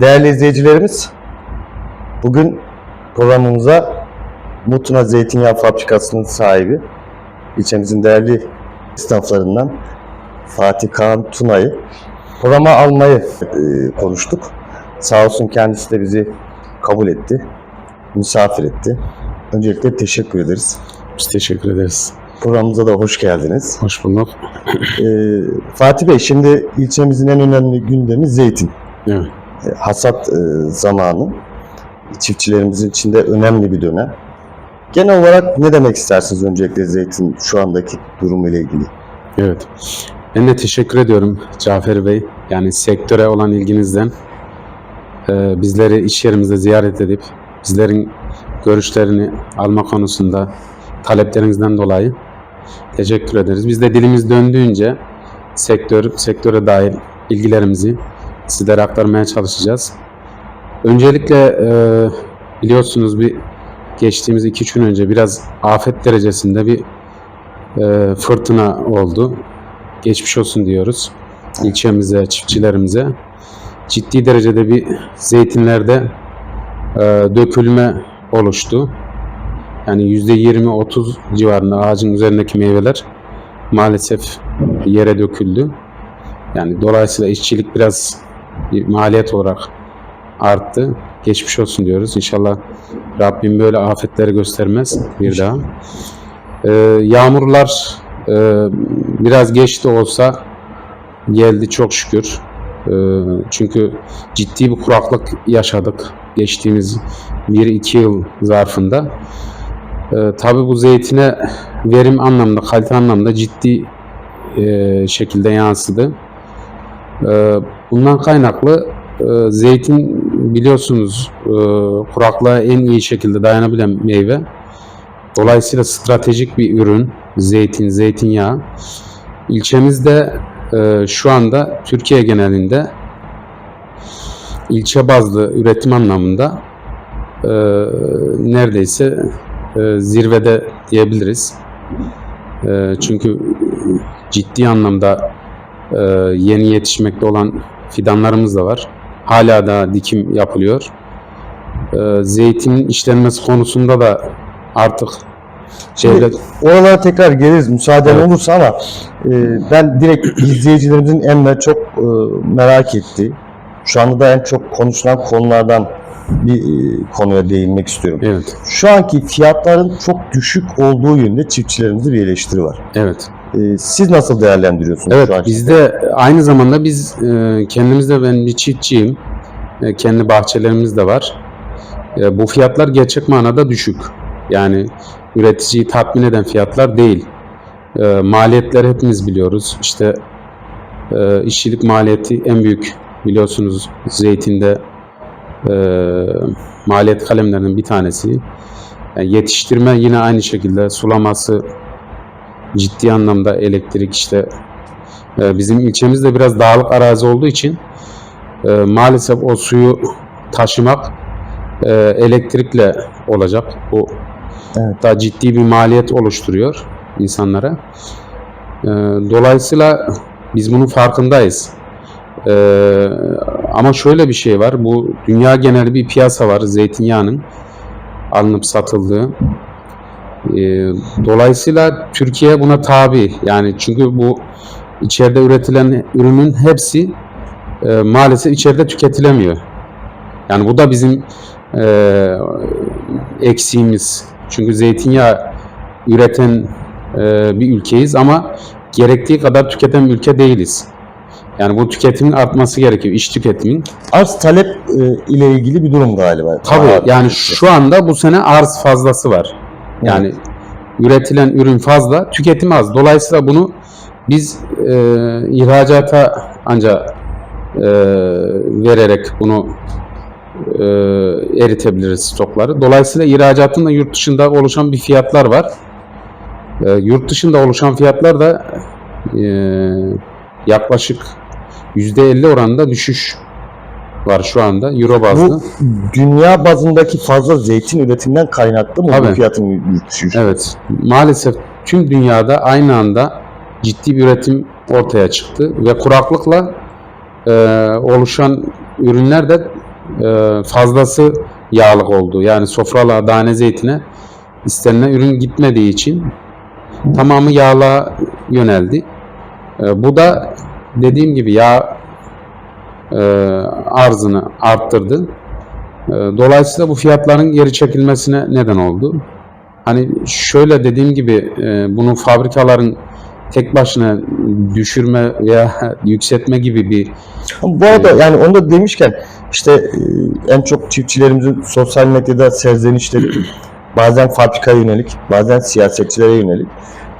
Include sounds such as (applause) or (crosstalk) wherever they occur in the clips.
Değerli izleyicilerimiz, bugün programımıza Mutuna Zeytinyağı Fabrikası'nın sahibi, ilçemizin değerli esnaflarından Fatih Kaan Tuna'yı programa almayı e, konuştuk. Sağ olsun kendisi de bizi kabul etti, misafir etti. Öncelikle teşekkür ederiz. Biz teşekkür ederiz. Programımıza da hoş geldiniz. Hoş bulduk. E, Fatih Bey, şimdi ilçemizin en önemli gündemi zeytin. Evet. E, hasat e, zamanı çiftçilerimizin için de önemli bir dönem. Genel olarak ne demek istersiniz öncelikle zeytin şu andaki durumu ile ilgili? Evet. Ben de teşekkür ediyorum Cafer Bey. Yani sektöre olan ilginizden e, bizleri iş yerimizde ziyaret edip bizlerin görüşlerini alma konusunda taleplerinizden dolayı teşekkür ederiz. Biz de dilimiz döndüğünce sektör sektöre dair bilgilerimizi sizlere aktarmaya çalışacağız. Öncelikle e, biliyorsunuz bir geçtiğimiz 2-3 gün önce biraz afet derecesinde bir e, fırtına oldu. Geçmiş olsun diyoruz ilçemize, çiftçilerimize. Ciddi derecede bir zeytinlerde e, dökülme oluştu. Yani %20-30 civarında ağacın üzerindeki meyveler maalesef yere döküldü. Yani dolayısıyla işçilik biraz bir maliyet olarak arttı. Geçmiş olsun diyoruz. İnşallah Rabbim böyle afetleri göstermez bir daha. Ee, yağmurlar e, biraz geç de olsa geldi çok şükür. Ee, çünkü ciddi bir kuraklık yaşadık geçtiğimiz 1-2 yıl zarfında. Ee, tabii bu zeytine verim anlamında, kalite anlamında ciddi e, şekilde yansıdı. Ee, bundan kaynaklı e, zeytin biliyorsunuz e, kuraklığa en iyi şekilde dayanabilen meyve. Dolayısıyla stratejik bir ürün zeytin, zeytinyağı. İlçemizde e, şu anda Türkiye genelinde ilçe bazlı üretim anlamında e, neredeyse e, zirvede diyebiliriz. E, çünkü ciddi anlamda e, yeni yetişmekte olan fidanlarımız da var. Hala da dikim yapılıyor. E, zeytin işlenmesi konusunda da artık devlet Oralara tekrar geliriz müsaaden Evet. olursa ama e, ben direkt izleyicilerimizin en çok e, merak ettiği, şu anda da en çok konuşulan konulardan bir e, konuya değinmek istiyorum. evet Şu anki fiyatların çok düşük olduğu yönünde çiftçilerimizde bir eleştiri var. evet siz nasıl değerlendiriyorsunuz Evet şu anki? bizde aynı zamanda biz e, kendimiz de ben bir çiftçiyim. E, kendi bahçelerimiz de var. E, bu fiyatlar gerçek manada düşük. Yani üreticiyi tatmin eden fiyatlar değil. Maliyetleri hepimiz biliyoruz. İşte işçilik maliyeti en büyük biliyorsunuz zeytinde maliyet kalemlerinden bir tanesi. Yani yetiştirme yine aynı şekilde sulaması ciddi anlamda elektrik işte ee, Bizim ilçemizde biraz dağlık arazi olduğu için e, maalesef o suyu taşımak e, elektrikle olacak. Bu Evet. da ciddi bir maliyet oluşturuyor insanlara. E, Dolayısıyla biz bunun farkındayız. E, Ama şöyle bir şey var. Bu dünya geneli bir piyasa var zeytinyağının alınıp satıldığı. E, Dolayısıyla Türkiye buna tabi. Yani çünkü bu içeride üretilen ürünün hepsi e, maalesef içeride tüketilemiyor. Yani bu da bizim e, eksiğimiz. Çünkü zeytinyağı üreten e, bir ülkeyiz ama gerektiği kadar tüketen bir ülke değiliz. Yani bu tüketimin artması gerekiyor, iş tüketimin. Arz talep e, ile ilgili bir durum galiba. Tabii Aa, yani şu anda bu sene arz fazlası var. Yani üretilen ürün fazla, tüketim az. Dolayısıyla bunu biz e, ihracata ancak e, vererek bunu e, eritebiliriz stokları. Dolayısıyla ihracatın da yurt dışında oluşan bir fiyatlar var. E, yurt dışında oluşan fiyatlar da e, yaklaşık %50 oranında düşüş var şu anda Euro bazlı. Bu dünya bazındaki fazla zeytin üretiminden kaynaklı mı bu Tabii. fiyatın yurt dışı? Evet. Maalesef tüm dünyada aynı anda ciddi bir üretim ortaya çıktı ve kuraklıkla e, oluşan ürünler de e, fazlası yağlık oldu. Yani sofralığa, tane zeytine istenilen ürün gitmediği için tamamı yağlığa yöneldi. E, bu da dediğim gibi yağ arzını arttırdı. E, dolayısıyla bu fiyatların geri çekilmesine neden oldu. Hani şöyle dediğim gibi e, bunu fabrikaların tek başına düşürme veya (laughs) yükseltme gibi bir Bu arada yani onu da demişken işte e, en çok çiftçilerimizin sosyal medyada serzenişleri bazen fabrikaya yönelik, bazen siyasetçilere yönelik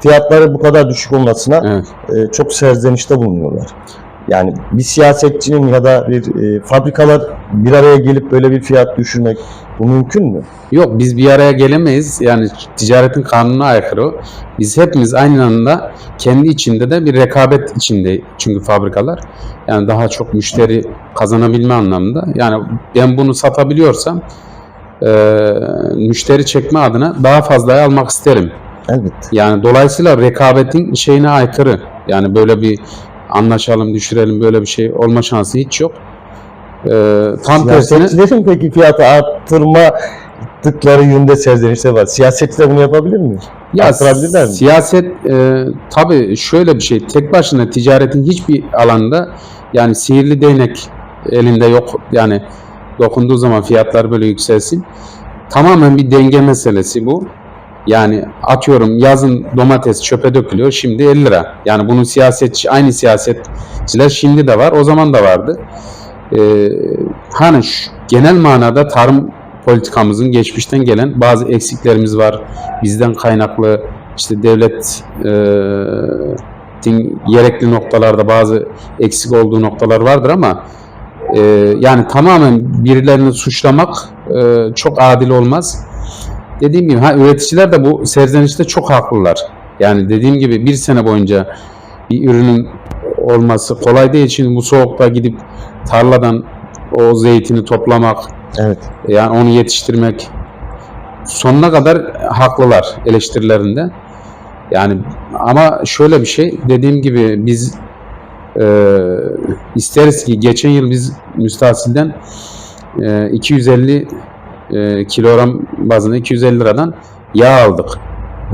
fiyatları bu kadar düşük olmasına evet, e, çok serzenişte bulunuyorlar. Yani bir siyasetçinin ya da bir e, fabrikalar bir araya gelip böyle bir fiyat düşürmek bu mümkün mü? Yok biz bir araya gelemeyiz. Yani ticaretin kanununa aykırı o. Biz hepimiz aynı anda kendi içinde de bir rekabet içinde çünkü fabrikalar. Yani daha çok müşteri kazanabilme anlamında. Yani ben bunu satabiliyorsam e, müşteri çekme adına daha fazlayı almak isterim. Evet. Yani dolayısıyla rekabetin şeyine aykırı. Yani böyle bir anlaşalım, düşürelim böyle bir şey olma şansı hiç yok. E, tam tersine Siyasetçilerin peki fiyatı arttırma tıkları yönünde serzenişler var. Siyasetçiler bunu yapabilir mi? Ya Arttırabilirler mi? siyaset e, tabii şöyle bir şey. Tek başına ticaretin hiçbir alanda yani sihirli değnek elinde yok. Yani dokunduğu zaman fiyatlar böyle yükselsin. Tamamen bir denge meselesi bu. Yani atıyorum yazın domates çöpe dökülüyor şimdi 50 lira. Yani bunun siyasetçi aynı siyasetçiler şimdi de var o zaman da vardı. Ee, hani şu, genel manada tarım politikamızın geçmişten gelen bazı eksiklerimiz var. Bizden kaynaklı işte devlet e, tin gerekli noktalarda bazı eksik olduğu noktalar vardır ama e, yani tamamen birilerini suçlamak e, çok adil olmaz. Dediğim gibi ha, üreticiler de bu serzenişte çok haklılar. Yani dediğim gibi bir sene boyunca bir ürünün olması kolay değil. Şimdi bu soğukta gidip tarladan o zeytini toplamak, Evet. yani onu yetiştirmek sonuna kadar haklılar eleştirilerinde. Yani ama şöyle bir şey dediğim gibi biz e, isteriz ki geçen yıl biz müstahsilden e, 250 e, kilogram bazında 250 liradan yağ aldık.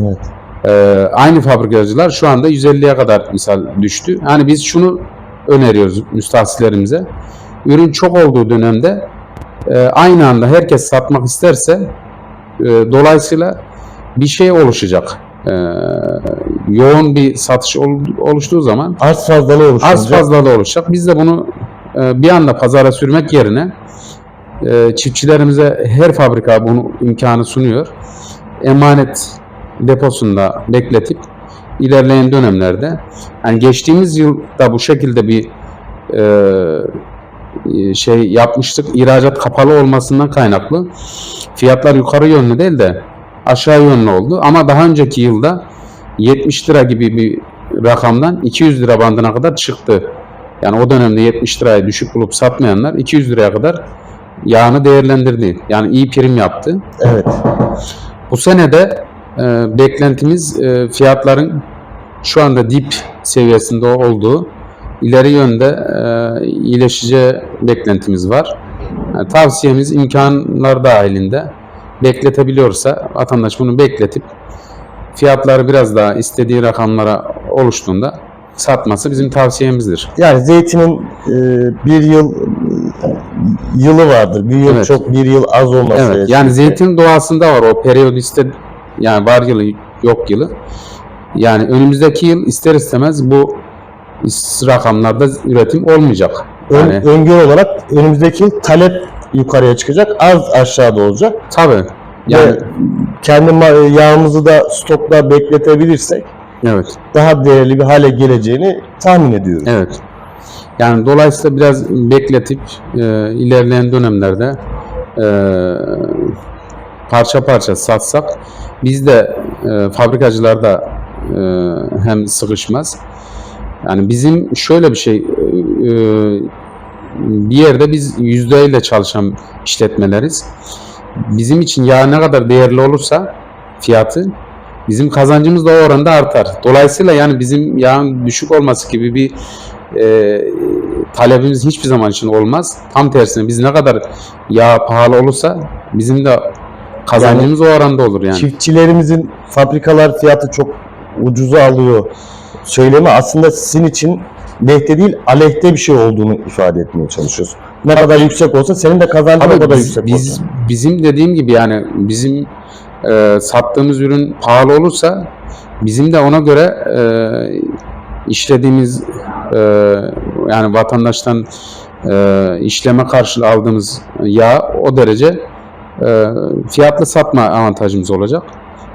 Evet. Ee, aynı fabrikacılar şu anda 150'ye kadar misal düştü. Yani biz şunu öneriyoruz müstahsillerimize. Ürün çok olduğu dönemde e, aynı anda herkes satmak isterse e, dolayısıyla bir şey oluşacak. E, yoğun bir satış ol- oluştuğu zaman Arz fazlalığı oluşturacak. az fazla da olacak. Biz de bunu e, bir anda pazara sürmek yerine e, çiftçilerimize her fabrika bunu imkanı sunuyor. Emanet deposunda bekletip ilerleyen dönemlerde yani geçtiğimiz yılda bu şekilde bir e, şey yapmıştık. İhracat kapalı olmasından kaynaklı fiyatlar yukarı yönlü değil de aşağı yönlü oldu. Ama daha önceki yılda 70 lira gibi bir rakamdan 200 lira bandına kadar çıktı. Yani o dönemde 70 liraya düşük bulup satmayanlar 200 liraya kadar yağını değerlendirdi. Yani iyi prim yaptı. Evet. Bu sene de e, beklentimiz e, fiyatların şu anda dip seviyesinde olduğu ileri yönde e, iyileşeceği beklentimiz var. Yani tavsiyemiz imkanlar dahilinde bekletebiliyorsa vatandaş bunu bekletip fiyatları biraz daha istediği rakamlara oluştuğunda satması bizim tavsiyemizdir. Yani zeytinin e, bir yıl yılı vardır. Bir yıl Evet. çok, bir yıl az olması. Evet. Yani zeytin doğasında var o periyodiste yani var yılı yok yılı. Yani önümüzdeki yıl ister istemez bu rakamlarda üretim olmayacak. Ön, Yani öngörü olarak önümüzdeki yıl talep yukarıya çıkacak, az aşağıda olacak. tabii. Yani Yani kendi ma- yağımızı da stokta bekletebilirsek evet. daha değerli bir hale geleceğini tahmin ediyorum. Evet. Yani dolayısıyla biraz bekletip e, ilerleyen dönemlerde e, parça parça satsak biz de e, fabrikacılar da e, hem sıkışmaz. Yani bizim şöyle bir şey e, bir yerde biz yüzdeyle çalışan işletmeleriz. Bizim için yağ ne kadar değerli olursa fiyatı bizim kazancımız da o oranda artar. Dolayısıyla yani bizim yağın düşük olması gibi bir e, talebimiz hiçbir zaman için olmaz. Tam tersine biz ne kadar yağ pahalı olursa bizim de kazancımız o oranda olur yani. Çiftçilerimizin fabrikalar fiyatı çok ucuza alıyor söylemi aslında sizin için lehte değil aleyhte bir şey olduğunu ifade etmeye çalışıyorsun. Ne kadar yüksek olsa senin de kazancın o kadar yüksek biz- olsun. bizim dediğim gibi yani bizim e, sattığımız ürün pahalı olursa bizim de ona göre e, işlediğimiz e, yani vatandaştan e, işleme karşılığı aldığımız yağ o derece e, fiyatlı satma avantajımız olacak.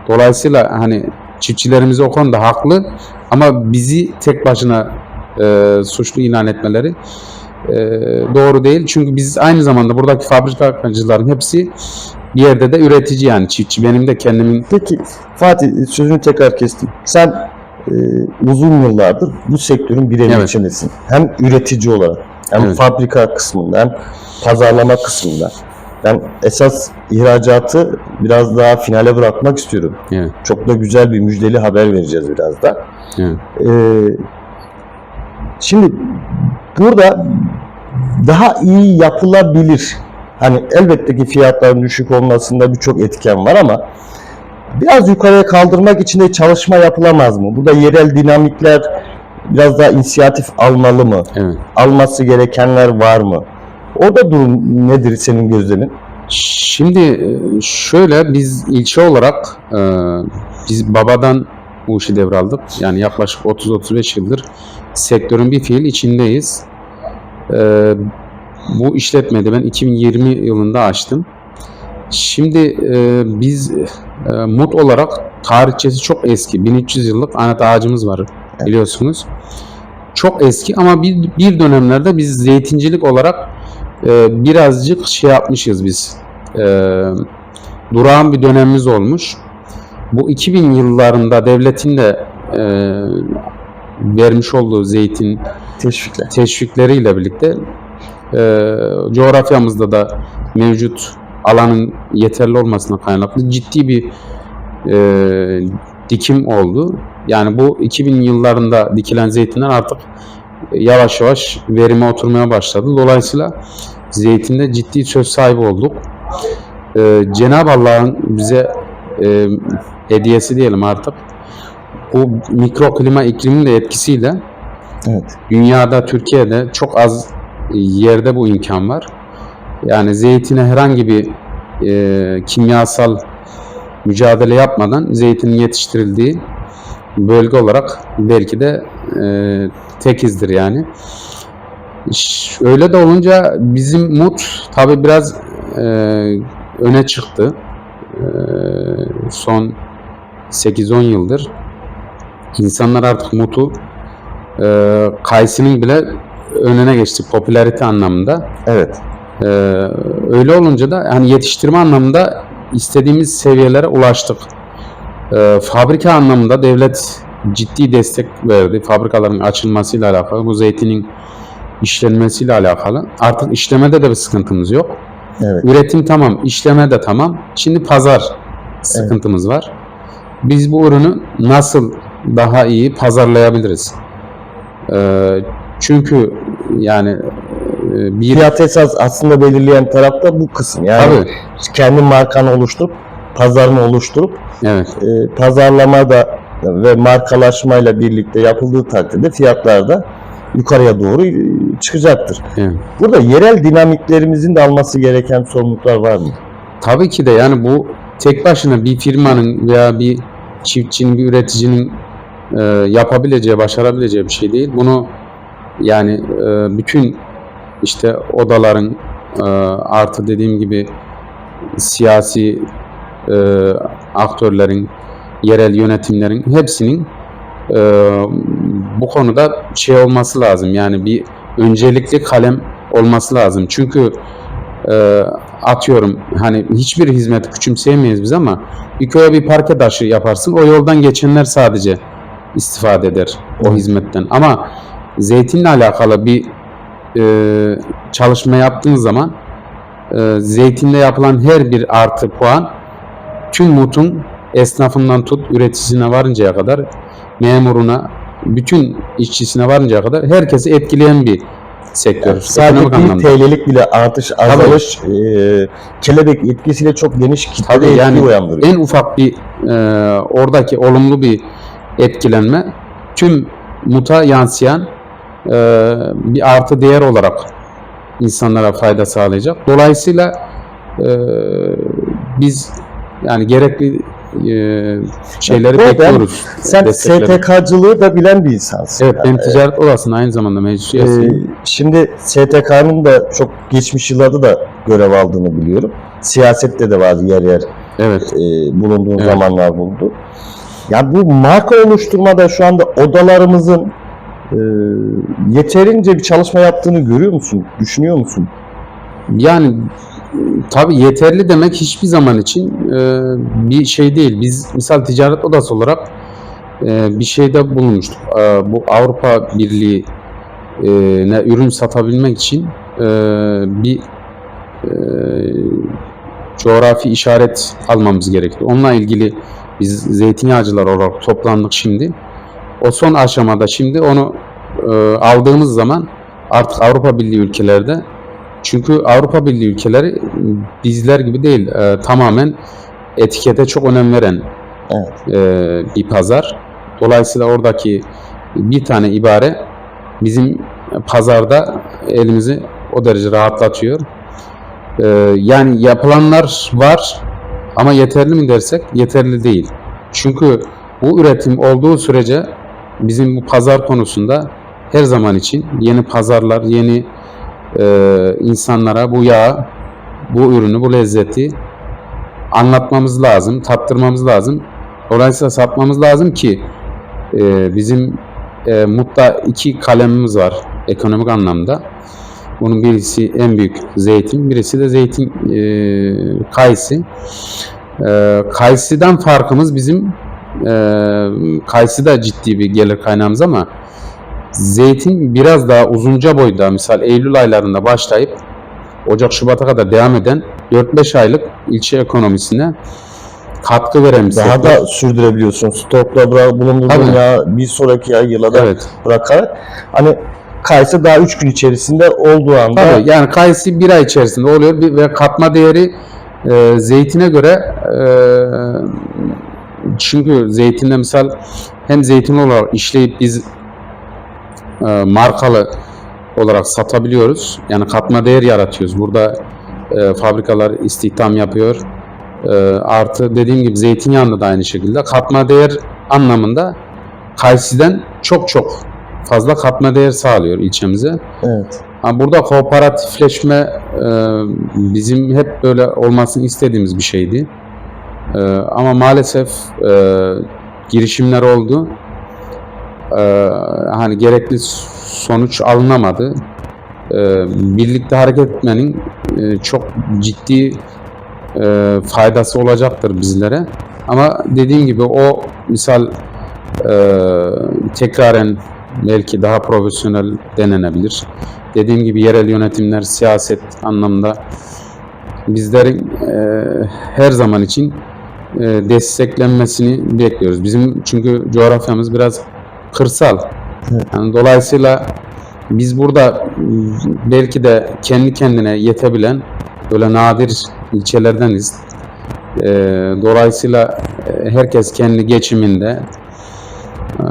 Dolayısıyla hani çiftçilerimiz o konuda haklı ama bizi tek başına e, suçlu ilan etmeleri e, doğru değil. Çünkü biz aynı zamanda buradaki fabrikacıların hepsi bir yerde de üretici yani çiftçi. Benim de kendimin Peki Fatih sözünü tekrar kestim. Sen e, uzun yıllardır bu sektörün bir Evet. içindesin. Hem üretici olarak hem Evet. fabrika kısmında hem pazarlama kısmında. Ben esas ihracatı biraz daha finale bırakmak istiyorum. Evet. Çok da güzel bir müjdeli haber vereceğiz biraz da. Evet. Ee, şimdi burada daha iyi yapılabilir. Hani elbette ki fiyatların düşük olmasında birçok etken var ama biraz yukarıya kaldırmak için de çalışma yapılamaz mı? Burada yerel dinamikler biraz daha inisiyatif almalı mı? evet. Alması gerekenler var mı? Orada durum nedir senin gözlemin? Şimdi e, şöyle biz ilçe olarak e, biz babadan bu işi devraldık. Yani yaklaşık 30-35 yıldır sektörün bir fiil içindeyiz. E, bu işletmeyi de ben 2020 yılında açtım. Şimdi e, biz e, MUT olarak tarihçesi çok eski. 1300 yıllık anet ağacımız var biliyorsunuz. Çok eski ama bir, bir dönemlerde biz zeytincilik olarak e, birazcık şey yapmışız biz. E, durağan bir dönemimiz olmuş. Bu 2000 yıllarında devletin de e, vermiş olduğu zeytin Teşvikle. teşvikleriyle birlikte e, coğrafyamızda da mevcut alanın yeterli olmasına kaynaklı ciddi bir e, dikim oldu. Yani bu 2000 yıllarında dikilen zeytinler artık yavaş yavaş verime oturmaya başladı. Dolayısıyla zeytinde ciddi söz sahibi olduk. E, Cenab-ı Allah'ın bize e, hediyesi diyelim artık. Bu mikroklima iklimin de etkisiyle Evet. Dünyada, Türkiye'de çok az yerde bu imkan var. Yani zeytine herhangi bir e, kimyasal mücadele yapmadan zeytinin yetiştirildiği bölge olarak belki de e, tekizdir yani. Öyle de olunca bizim mut tabi biraz e, öne çıktı. E, son 8-10 yıldır. İnsanlar artık mutu e, Kayısı'nın bile önüne geçti popülarite anlamında. Evet. E, öyle olunca da hani yetiştirme anlamında istediğimiz seviyelere ulaştık. E, fabrika anlamında devlet ciddi destek verdi. Fabrikaların açılmasıyla alakalı, bu zeytinin işlenmesiyle alakalı. Artık işlemede de bir sıkıntımız yok. Evet. Üretim tamam, işleme de tamam. Şimdi pazar sıkıntımız var. Biz bu ürünü nasıl daha iyi pazarlayabiliriz? Ee, çünkü yani bir Fiyat esas aslında belirleyen taraf da bu kısım. Yani Tabii. kendi markanı oluşturup pazarını oluşturup evet e, pazarlama da ve markalaşmayla birlikte yapıldığı takdirde fiyatlar da yukarıya doğru e, çıkacaktır. evet. Burada yerel dinamiklerimizin de alması gereken sorumluluklar var mı? Tabii ki de yani bu tek başına bir firmanın veya bir çiftçinin, bir üreticinin e, yapabileceği, başarabileceği bir şey değil. Bunu yani e, bütün işte odaların e, artı dediğim gibi siyasi e, aktörlerin, yerel yönetimlerin hepsinin e, bu konuda şey olması lazım. Yani bir öncelikli kalem olması lazım. Çünkü e, atıyorum hani hiçbir hizmeti küçümseyemeyiz biz ama bir köye bir parke taşı yaparsın o yoldan geçenler sadece istifade eder o hizmetten ama zeytinle alakalı bir e, çalışma yaptığın zaman e, zeytinde yapılan her bir artı puan tüm mutun esnafından tut üreticisine varıncaya kadar memuruna bütün işçisine varıncaya kadar herkesi etkileyen bir sektör. Sadece ekonomik 1 anlamda. TL'lik bile artış azalış e, kelebek etkisiyle çok geniş kitlede etki yani uyandırıyor. en ufak bir e, oradaki olumlu bir etkilenme tüm muta yansıyan e, bir artı değer olarak insanlara fayda sağlayacak. Dolayısıyla e, biz yani gerekli e, şeyleri arada bekliyoruz. Sen. STK'cılığı da bilen bir insansın. Evet ben ticaret odasının aynı zamanda meclis Ee, şimdi STK'nın da çok geçmiş yıllarda da görev aldığını biliyorum. Siyasette de vardı yer yer evet. e, bulunduğu Evet. zamanlar bulundu. Ya bu marka oluşturmada şu anda odalarımızın e, yeterince bir çalışma yaptığını görüyor musun? Düşünüyor musun? Yani tabii yeterli demek hiçbir zaman için e, bir şey değil. Biz misal ticaret odası olarak e, bir şeyde bulunmuştuk. E, bu Avrupa Birliği e, ne ürün satabilmek için e, bir e, coğrafi işaret almamız gerekti. Onunla ilgili biz zeytinyağcılar olarak toplandık şimdi. O son aşamada şimdi onu e, aldığımız zaman artık Avrupa Birliği ülkelerde çünkü Avrupa Birliği ülkeleri bizler gibi değil. e, tamamen etikete çok önem veren Evet. e, bir pazar. Dolayısıyla oradaki bir tane ibare bizim pazarda elimizi o derece rahatlatıyor. E, yani yapılanlar var ama yeterli mi dersek yeterli değil. Çünkü bu üretim olduğu sürece bizim bu pazar konusunda her zaman için yeni pazarlar, yeni e, insanlara bu yağı, bu ürünü, bu lezzeti anlatmamız lazım, tattırmamız lazım. Dolayısıyla satmamız lazım ki e, bizim e, Mut'ta iki kalemimiz var ekonomik anlamda. Bunun birisi en büyük zeytin, birisi de zeytin e, kayısı. E, kayısıdan farkımız bizim e, kayısı da ciddi bir gelir kaynağımız ama zeytin biraz daha uzunca boyda misal Eylül aylarında başlayıp Ocak Şubat'a kadar devam eden 4-5 aylık ilçe ekonomisine katkı veren bir Daha sektör. da sürdürebiliyorsun. Stokla Tabii. ya bir sonraki ay yıla da Evet. bırakarak hani kayısı daha 3 gün içerisinde olduğu anda Tabii yani kayısı bir ay içerisinde oluyor ve katma değeri e, zeytine göre e, çünkü zeytinde misal hem zeytin olarak işleyip biz e, markalı olarak satabiliyoruz. Yani katma değer yaratıyoruz. Burada e, fabrikalar istihdam yapıyor. E, artı dediğim gibi zeytinyağında da aynı şekilde katma değer anlamında kayısıdan çok çok fazla katma değer sağlıyor ilçemize. evet. Burada kooperatifleşme e, bizim hep böyle olmasını istediğimiz bir şeydi. E, ama maalesef e, girişimler oldu. E, hani gerekli sonuç alınamadı. E, birlikte hareket etmenin e, çok ciddi e, faydası olacaktır bizlere. Ama dediğim gibi o misal e, tekraren belki daha profesyonel denenebilir. Dediğim gibi yerel yönetimler siyaset anlamda bizlerin e, her zaman için desteklenmesini bekliyoruz. Bizim çünkü coğrafyamız biraz kırsal. Evet. Yani dolayısıyla biz burada belki de kendi kendine yetebilen böyle nadir ilçelerdeniz. E, dolayısıyla e, herkes kendi geçiminde e,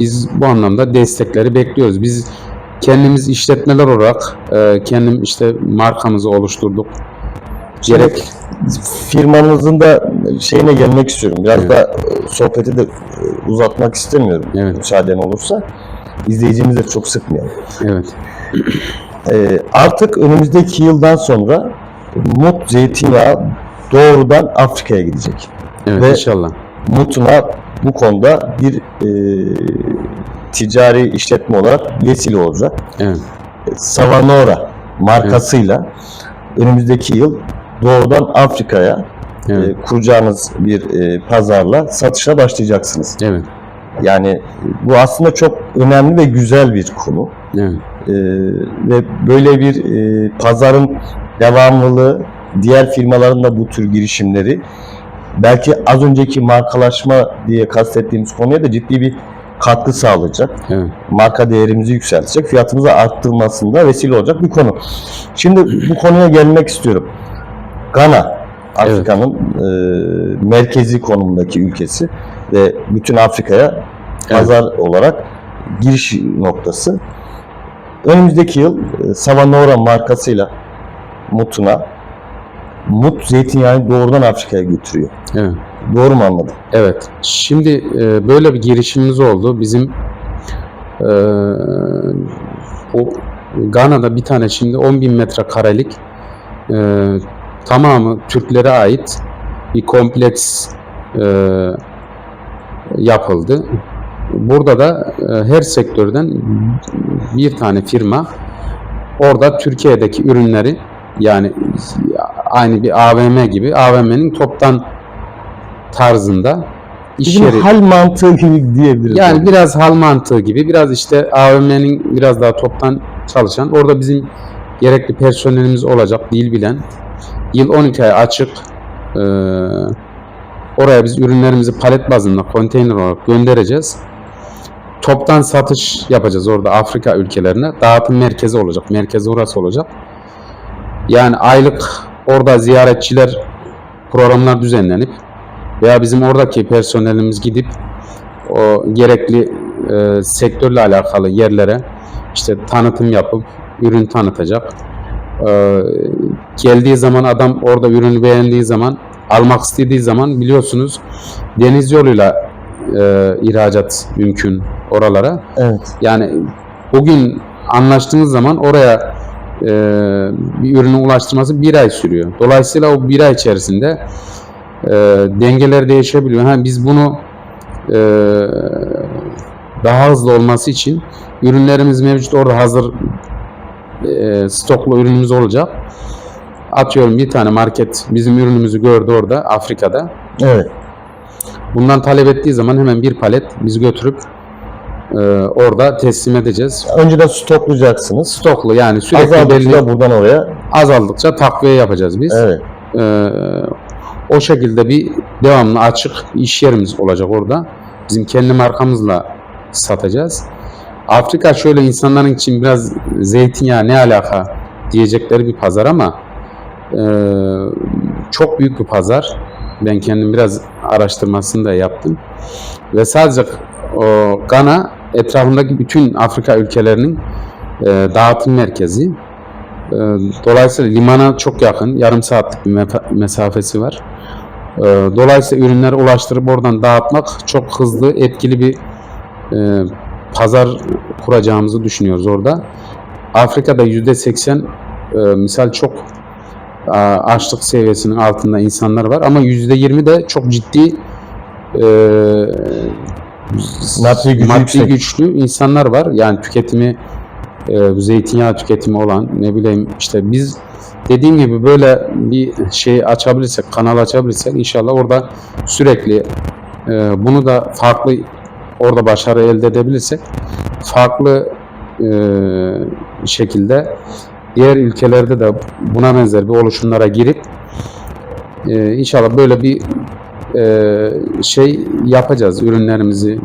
biz bu anlamda destekleri bekliyoruz. Biz kendimiz işletmeler olarak e, kendim işte markamızı oluşturduk. Gerek firmanızın da şeyine gelmek istiyorum. Biraz Evet. da e, sohbeti de e, uzatmak istemiyorum. Evet. Müsaaden olursa. İzleyicimizi de çok sıkmayalım. evet. Ee, artık önümüzdeki yıldan sonra Mut zeytinyağı doğrudan Afrika'ya gidecek. Evet Ve- inşallah. Mut'una bu konuda bir e, ticari işletme olarak vesile olacak. Evet. Savanora markasıyla önümüzdeki yıl doğrudan Afrika'ya Evet. e, kuracağınız bir e, pazarla satışa başlayacaksınız. Evet. Yani e, bu aslında çok önemli ve güzel bir konu. Evet. E, ve böyle bir e, pazarın devamlılığı diğer firmaların da bu tür girişimleri belki az önceki markalaşma diye kastettiğimiz konuya da ciddi bir katkı sağlayacak. Evet. Marka değerimizi yükseltecek, fiyatımızı arttırmasında vesile olacak bir konu. Şimdi bu konuya gelmek istiyorum. Gana, Afrika'nın e, merkezi konumdaki ülkesi ve bütün Afrika'ya pazar olarak giriş noktası. Önümüzdeki yıl e, Savanora markasıyla Mut'una Mut zeytinyağını doğrudan Afrika'ya götürüyor. Evet. Doğru mu anladım? Evet. Şimdi e, böyle bir girişimimiz oldu. Bizim e, o Gana'da bir tane şimdi 10 bin metrekarelik e, tamamı Türklere ait bir kompleks e, yapıldı. Burada da e, her sektörden bir tane firma orada Türkiye'deki ürünleri yani aynı bir AVM gibi AVM'nin toptan tarzında iş Bizim yeri hal mantığı gibi diyebiliriz. yani biraz hal mantığı gibi biraz işte AVM'nin biraz daha toptan çalışan orada bizim gerekli personelimiz olacak dil bilen yıl 12 ay açık Ee, oraya biz ürünlerimizi palet bazında konteyner olarak göndereceğiz. Toptan satış yapacağız orada Afrika ülkelerine. Dağıtım merkezi olacak. Merkezi orası olacak. Yani aylık orada ziyaretçiler programlar düzenlenip veya bizim oradaki personelimiz gidip o gerekli e, sektörle alakalı yerlere işte tanıtım yapıp ürün tanıtacak. E, geldiği zaman adam orada ürünü beğendiği zaman almak istediği zaman biliyorsunuz deniz yoluyla e, ihracat mümkün oralara. Evet. Yani bugün anlaştığınız zaman oraya e, bir ürünü ulaştırması bir ay sürüyor. Dolayısıyla o bir ay içerisinde e, dengeler değişebiliyor. Ha, biz bunu e, daha hızlı olması için ürünlerimiz mevcut orada hazır e, stoklu ürünümüz olacak. Atıyorum bir tane market bizim ürünümüzü gördü orada Afrika'da. Evet. Bundan talep ettiği zaman hemen bir palet biz götürüp e, orada teslim edeceğiz. Önceden stoklayacaksınız. Stoklu yani sürekli belli Azaldıkça buradan oraya. azaldıkça takviye yapacağız biz. Evet. Ee, o şekilde bir devamlı açık iş yerimiz olacak orada. Bizim kendi markamızla satacağız. Afrika şöyle insanların için biraz zeytinyağı ne alaka diyecekleri bir pazar ama e, çok büyük bir pazar. Ben kendim biraz araştırmasını da yaptım. Ve sadece o Gana etrafındaki bütün Afrika ülkelerinin e, dağıtım merkezi. E, Dolayısıyla limana çok yakın, yarım saatlik bir mesafesi var. E, Dolayısıyla ürünleri ulaştırıp oradan dağıtmak çok hızlı, etkili bir e, pazar kuracağımızı düşünüyoruz orada. Afrika'da %80 e, misal çok açlık seviyesinin altında insanlar var ama %20 de çok ciddi e, Maddi gücü maddi yüksek. güçlü insanlar var. Yani tüketimi e, zeytinyağı tüketimi olan ne bileyim işte biz dediğim gibi böyle bir şey açabilirsek, kanal açabilirsek inşallah orada sürekli e, bunu da farklı orada başarı elde edebilirsek farklı e, şekilde diğer ülkelerde de buna benzer bir oluşumlara girip e, inşallah böyle bir e, şey yapacağız. Ürünlerimizi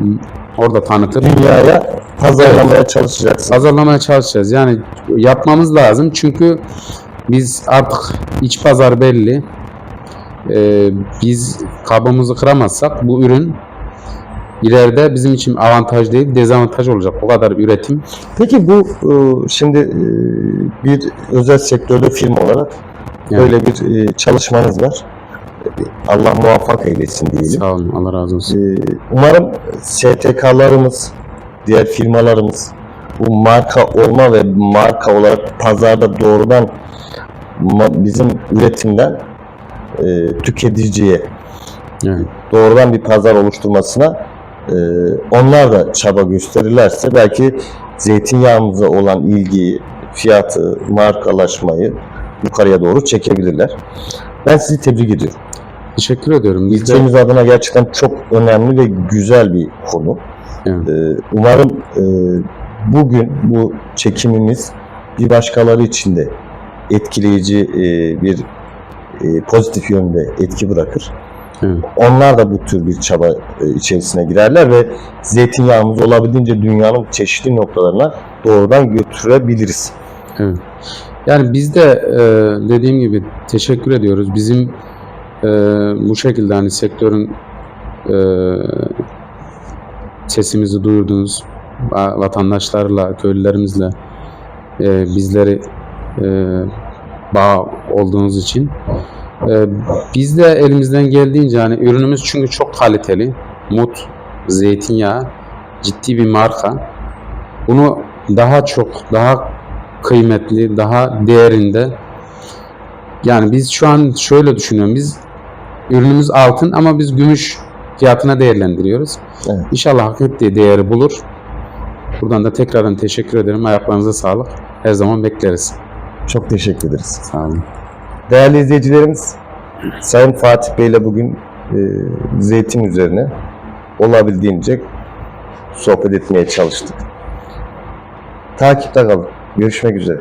orada tanıtıp Dünyaya pazarlamaya çalışacaksınız. pazarlamaya çalışacağız. Yani yapmamız lazım çünkü biz artık iç pazar belli. Ee, biz kabımızı kıramazsak bu ürün ileride bizim için avantaj değil dezavantaj olacak. O kadar üretim. Peki bu e, şimdi e, bir özel sektörde firma olarak Yani, böyle bir e, çalışmanız var. Allah muvaffak eylesin diyelim. Sağ olun. Allah razı olsun. Umarım STK'larımız, diğer firmalarımız bu marka olma ve marka olarak pazarda doğrudan bizim üretimden tüketiciye Yani, doğrudan bir pazar oluşturmasına e, onlar da çaba gösterirlerse belki zeytinyağımıza olan ilgiyi, fiyatı, markalaşmayı yukarıya doğru çekebilirler. Ben sizi tebrik ediyorum. teşekkür ediyorum. Biz de, İlçemiz adına gerçekten çok önemli ve güzel bir konu. Evet. Ee, umarım e, bugün bu çekimimiz bir başkaları için de etkileyici e, bir e, pozitif yönde etki bırakır. Evet. Onlar da bu tür bir çaba e, içerisine girerler ve zeytinyağımızı olabildiğince dünyanın çeşitli noktalarına doğrudan götürebiliriz. Evet. Yani biz de e, dediğim gibi teşekkür ediyoruz. Bizim e, bu şekilde hani sektörün sesimizi duyurduğunuz va- vatandaşlarla, köylülerimizle bizleri bağ olduğunuz için e, biz de elimizden geldiğince hani ürünümüz çünkü çok kaliteli. Mut, zeytinyağı ciddi bir marka. Bunu daha çok, daha kıymetli, daha değerinde. Yani biz şu an şöyle düşünüyorum. Biz ürünümüz altın ama biz gümüş fiyatına değerlendiriyoruz. Evet. İnşallah hak ettiği değeri bulur. Buradan da tekrardan teşekkür ederim. Ayaklarınıza sağlık. Her zaman bekleriz. Çok teşekkür ederiz. Sağ olun. Değerli izleyicilerimiz, Sayın Fatih Bey ile bugün e, zeytin üzerine olabildiğince sohbet etmeye çalıştık. Takipte kalın. Görüşmek üzere.